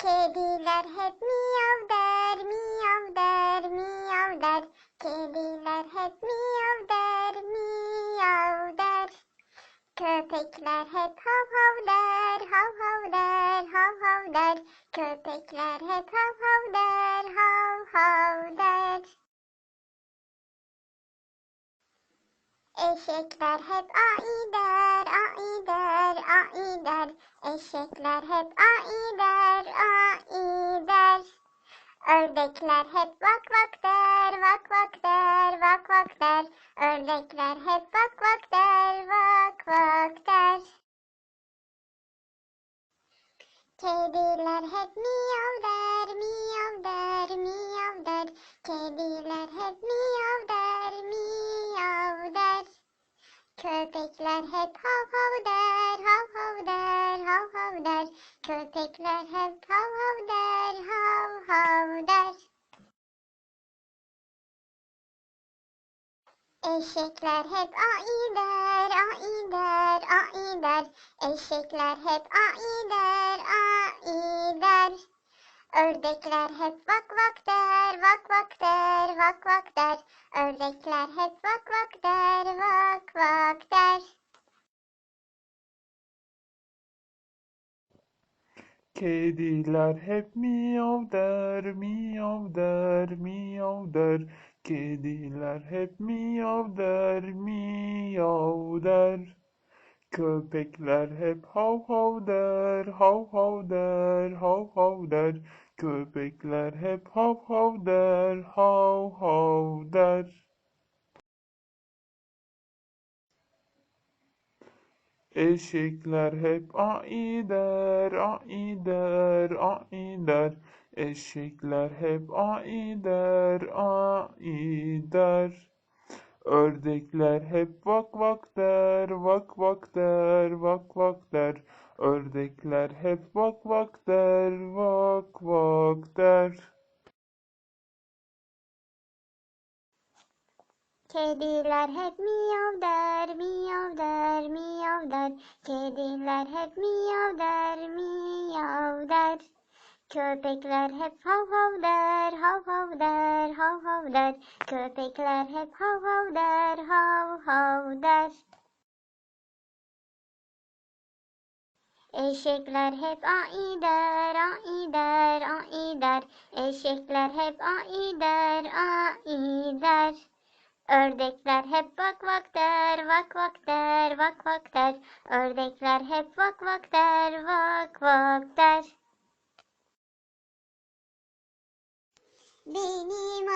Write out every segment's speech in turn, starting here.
Kediler hep miyav der, miyav der, miyav der. Kediler hep miyav der, miyav der. Köpekler hep hav hav der, hav hav der, hav hav der. Köpekler hep hav hav der, hav hav der. Eşekler hep ai der, ai der, ai der. Eşekler hep ai der, ai der. Ördekler hep vak vak der, vak vak der, vak vak der. Ördekler hep vak vak der, Köpekler hep hav hav der, hav hav der, hav hav der. Köpekler hep hav hav der, hav hav der. Eşekler hep ai der, ai der, ai der. Eşekler hep ai der, ai der. Ördekler hep vak vak der, vak vak der, vak vak der. Ördekler hep vak vak der, vak vak der. Kediler hep miyav der, miyav der, miyav der. Kediler hep miyav der, miyav der. Köpekler hep hav hav der, hav hav der, hav hav der. Köpekler hep hav hav der, hav hav der. Eşekler hep ai der, ai der, ai der. Eşekler hep ai der, ai der. Ördekler hep vak vak der, vak vak der, vak vak der. Ördekler hep vak vak der, vak vak der. Kediler hep miyav der, miyav der, miyav der. Kediler hep miyav der, miyav der. Köpekler hep hav hav der, hav hav der, hav hav der. Köpekler hep hav hav der, hav hav der. Eşekler hep ai der, ai der, ai der. Eşekler hep ai der, ai der. Ördekler hep vak vak der, vak vak der, vak vak der. Ördekler hep vak vak der, vak vak der. Benim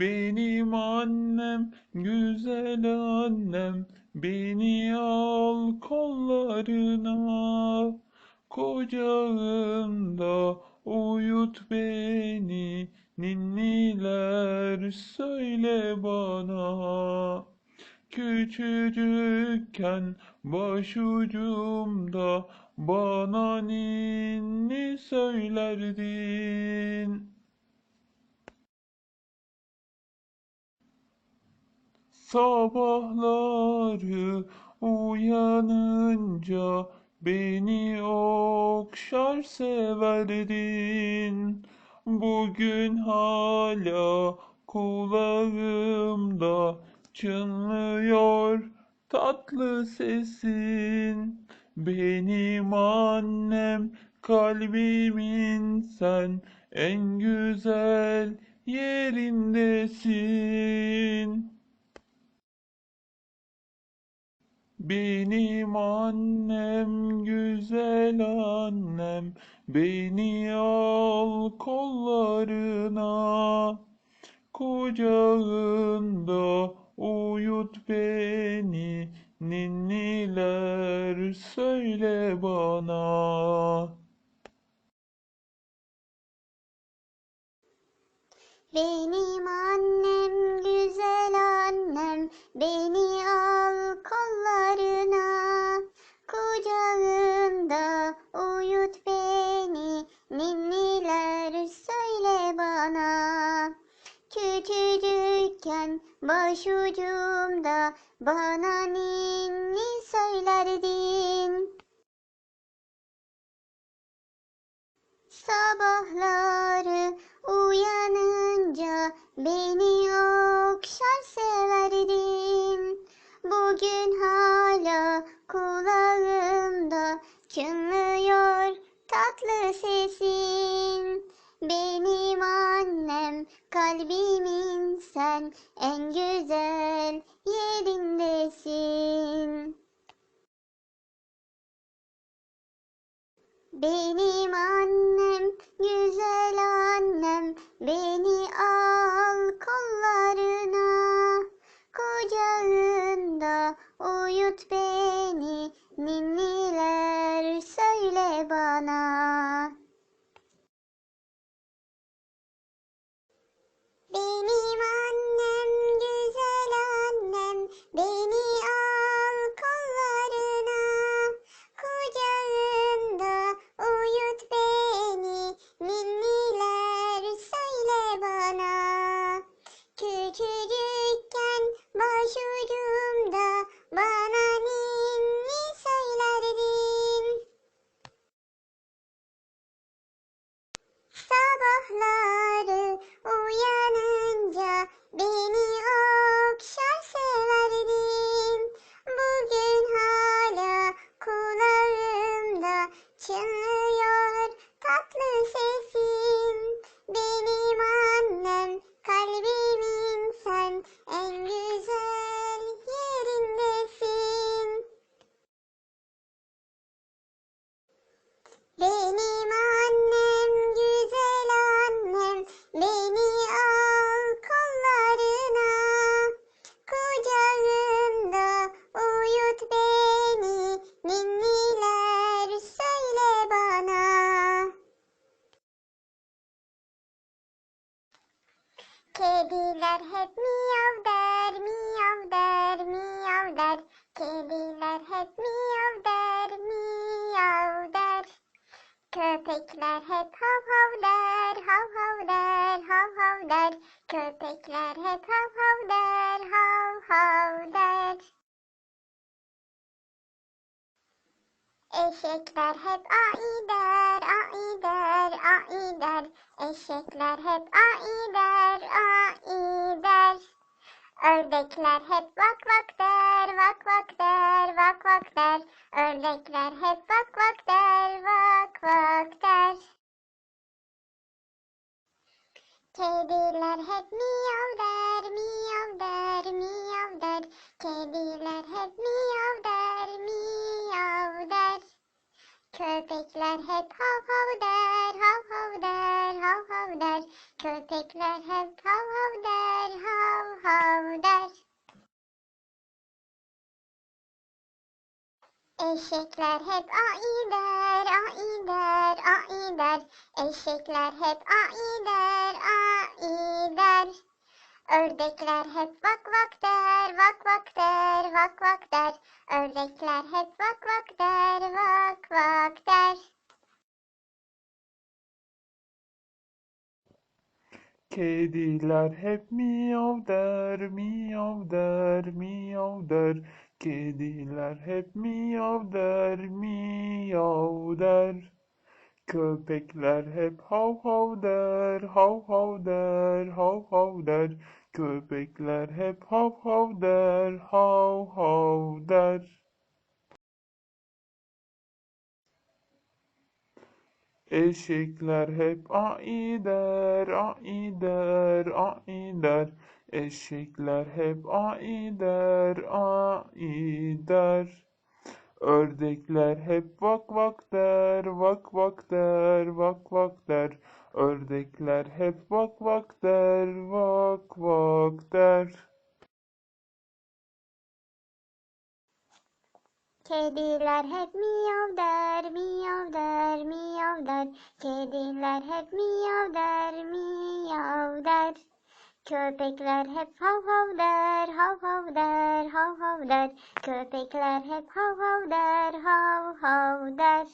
Benim annem, güzel annem, beni al kollarına. Kucağında uyut beni, ninniler söyle bana. Küçücükken başucumda bana ninni söylerdin. Sabahları uyanınca beni okşar severdin. Bugün hala kulağımda çınlıyor tatlı sesin. Benim annem kalbimin sen en güzel yerindesin. Benim annem güzel annem beni al kollarına kucağında uyut beni ninniler söyle bana. Benim annem güzel annem beni al kollarına. Kucağında uyut beni ninniler söyle bana. Küçücükken başucumda bana ninni kalbimin sen en güzel yerindesin. Benim annem, güzel annem, beni al kollarına. Kucağında uyut beni, ninniler söyle bana. Benim annem, güzel Miyav der, miyav der, miyav der. Kediler hep miyav der, miyav der. Köpekler hep hav hav der, hav hav der, hav hav der. Köpekler hep hav hav der, hav hav der. Eşekler hep ai der, ai der, ai der. Eşekler hep ai der, ai der. Ördekler hep vak vak der, vak vak der, vak vak der. Ördekler hep vak vak der, vak vak der. Kediler hep miyav der, miyav der, miyav der. Kediler hep miyav der, miyav der. Köpekler hep hav hav der, hav hav der, hav hav der. Köpekler hep hav hav der, hav hav der. Eşekler hep ai der, ai der, ai der. Eşekler hep ai der, ai der. Ördekler hep vak vak der, vak vak der, vak vak der. Ördekler hep vak vak der, vak vak der. Kediler hep miyav der, miyav der, miyav der. Kediler hep miyav der, miyav der. Köpekler hep hav hav der, hav hav der, hav hav der. Köpekler hep hav hav der, hav hav der. Eşekler hep ai der, ai der, ai der. Eşekler hep ai der, ai der. Ördekler hep vak vak der, vak vak der, vak vak der. Ördekler hep vak vak der, vak vak der. Kediler hep miyav der, miyav der, miyav der. Kediler hep miyav der, miyav der. Köpekler hep hav hav der, hav hav der, hav hav der. Köpekler hep hav hav der, hav hav der.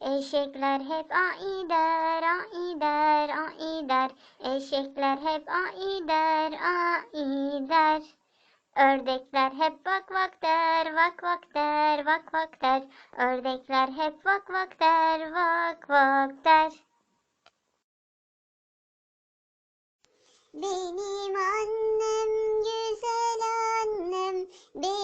Eşekler hep ai der, ai der, ai der. Eşekler hep ai der, ai der. Ördekler hep vak vak der, vak vak der, vak vak der. Ördekler hep vak vak der, vak vak der. Benim annem güzel annem beni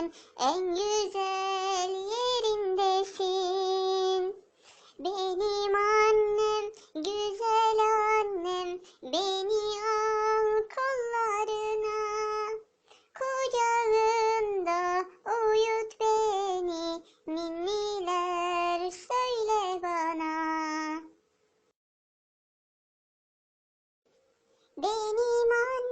sen en güzel yerindesin. Benim annem güzel annem beni al kollarına. Kucağında uyut beni ninniler söyle bana. Benim annem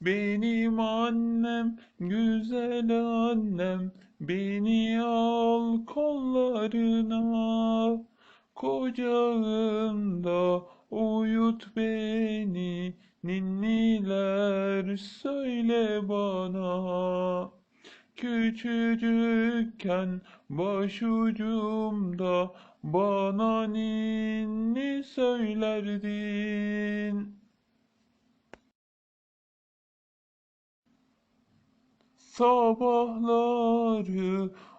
Benim annem, güzel annem, beni al kollarına. Kucağında uyut beni, ninniler söyle bana. Küçücükken başucumda bana ninni söylerdin. Sabahları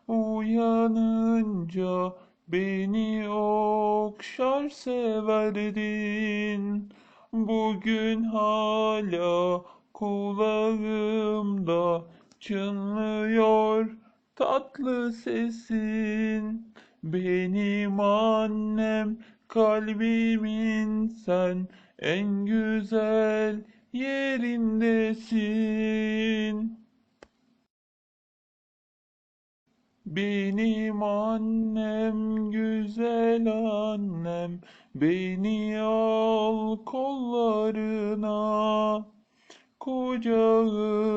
uyanınca beni okşar severdin. Bugün hala kulağımda çınlıyor tatlı sesin. Benim annem kalbimin sen en güzel yerindesin. Benim annem güzel annem beni al kollarına kucağında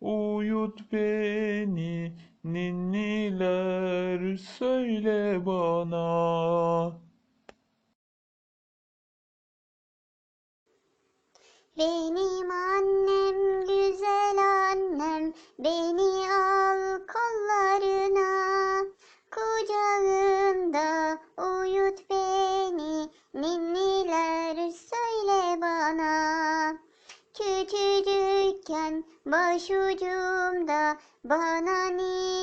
uyut beni ninniler söyle bana. Benim annem güzel annem beni al kollarına. Kucağında uyut beni ninniler söyle bana. Küçücükken başucumda bana ninni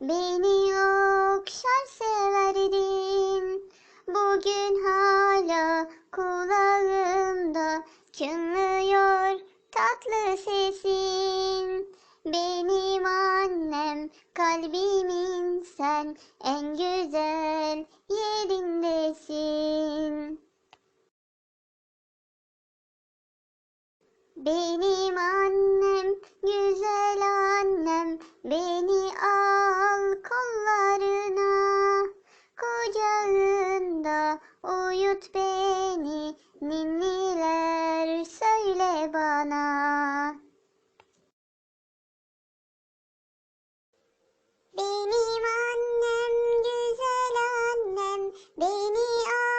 beni okşar severdin. Bugün hala kulağımda çınlıyor tatlı sesin. Benim annem kalbimin sen en güzel yerindesin. Benim annem, güzel annem, beni al kollarına. Kucağında uyut beni, ninniler söyle bana. Benim annem, güzel annem, beni al.